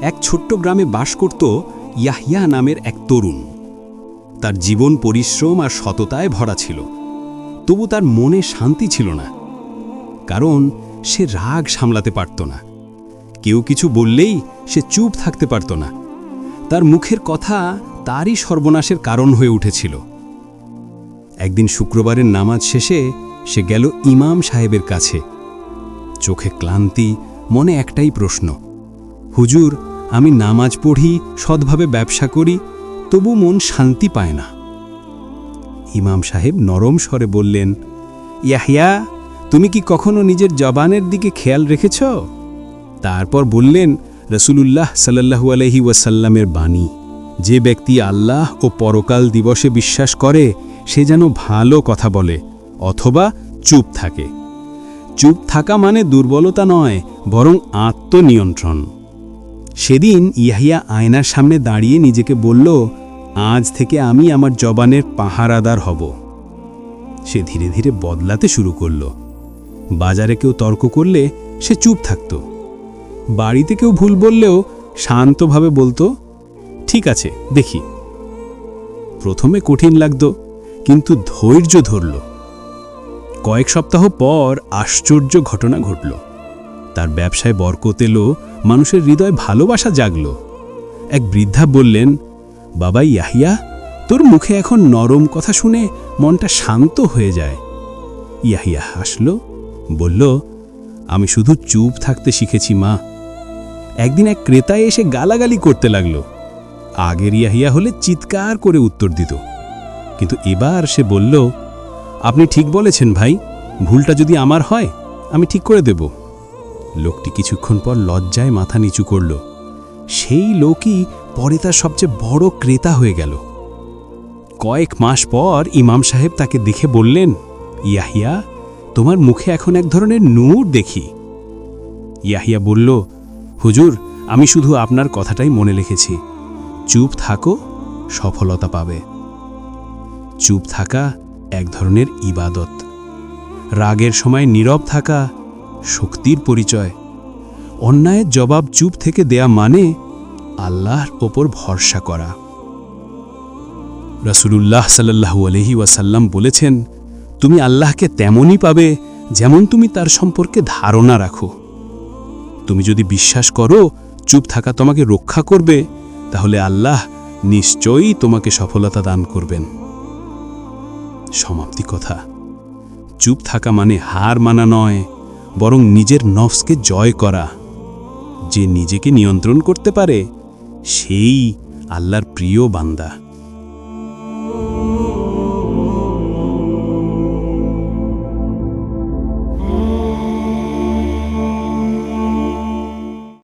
এক ছোট্ট গ্রামে বাস করত ইয়াহিয়া নামের এক তরুণ। তার জীবন পরিশ্রম আর সততায় ভরা ছিল। তবু তার মনে শান্তি ছিল না। কারণ সে রাগ সামলাতে পারত না। কেউ কিছু বললেই সে চুপ থাকতে পারত না। তার মুখের কথা তারই সর্বনাশের কারণ হয়ে উঠেছিল। একদিন শুক্রবারের নামাজ শেষে সে গেল ইমাম সাহেবের কাছে। চোখে ক্লান্তি, মনে একটাই প্রশ্ন, হুজুর আমি নামাজ পড়ি, সৎভাবে ব্যবসা করি, তবু মন শান্তি পায় না। ইমাম সাহেব নরম স্বরে বললেন ইয়াহিয়া তুমি কি কখনো নিজের জবানের দিকে খেয়াল রেখেছ? তারপর বললেন, রসুলুল্লাহ সাল্লাহু আলহি ওয়াসাল্লামের বাণী, যে ব্যক্তি আল্লাহ ও পরকাল দিবসে বিশ্বাস করে, সে যেন ভালো কথা বলে অথবা চুপ থাকে। চুপ থাকা মানে দুর্বলতা নয়, বরং আত্মনিয়ন্ত্রণ। সেদিন ইয়াহিয়া আয়নার সামনে দাঁড়িয়ে নিজেকে বলল, আজ থেকে আমি আমার জবানের পাহারাদার হব। সে ধীরে ধীরে বদলাতে শুরু করল। বাজারে কেউ তর্ক করলে সে চুপ থাকত। বাড়িতে কেউ ভুল বললেও শান্তভাবে বলতো, ঠিক আছে, দেখি। প্রথমে কঠিন লাগত, কিন্তু ধৈর্য ধরল। কয়েক সপ্তাহ পর আশ্চর্য ঘটনা ঘটল। তার ব্যবসায় বরকত এলো, মানুষের হৃদয় ভালোবাসা জাগল। এক বৃদ্ধা বললেন, বাবা ইয়াহিয়া, তোর মুখে এখন নরম কথা শুনে মনটা শান্ত হয়ে যায়। ইয়াহিয়া হাসল, বলল, আমি শুধু চুপ থাকতে শিখেছি, মা। একদিন এক ক্রেতায় এসে গালাগালি করতে লাগল। আগের ইয়াহিয়া হলে চিৎকার করে উত্তর দিত। কিন্তু এবার সে বলল, আপনি ঠিক বলেছেন ভাই, ভুলটা যদি আমার হয়, আমি ঠিক করে দেব। লোকটি কিছুক্ষণ পর লজ্জায় মাথা নিচু করল। সেই লোকই পরে তার সবচেয়ে বড় ক্রেতা হয়ে গেল। কয়েক মাস পর ইমাম সাহেব তাকে দেখে বললেন, ইয়াহিয়া, তোমার মুখে এখন এক ধরনের নূর দেখি। ইয়াহিয়া বলল, হুজুর, আমি শুধু আপনার কথাটাই মনে লিখেছি চুপ থাকো, সফলতা পাবে। চুপ থাকা এক ধরনের ইবাদত। রাগের সময় নীরব থাকা শক্তির পরিচয়। অন্যায়ের জবাব চুপ থেকে দেয়া মানে আল্লাহর ওপর ভরসা করা। রসুলুল্লাহ সাল্লাহু আলহি ওয়াসাল্লাম বলেছেন, তুমি আল্লাহকে তেমনই পাবে যেমন তুমি তার সম্পর্কে ধারণা রাখো। তুমি যদি বিশ্বাস করো, চুপ থাকা তোমাকে রক্ষা করবে, তাহলে আল্লাহ নিশ্চয়ই তোমাকে সফলতা দান করবেন। সমাপ্তি কথা। চুপ থাকা মানে হার মানা নয় বরং নিজের নফসকে জয় করা। যে নিজেকে নিয়ন্ত্রণ করতে পারে সেই আল্লাহর প্রিয় বান্দা।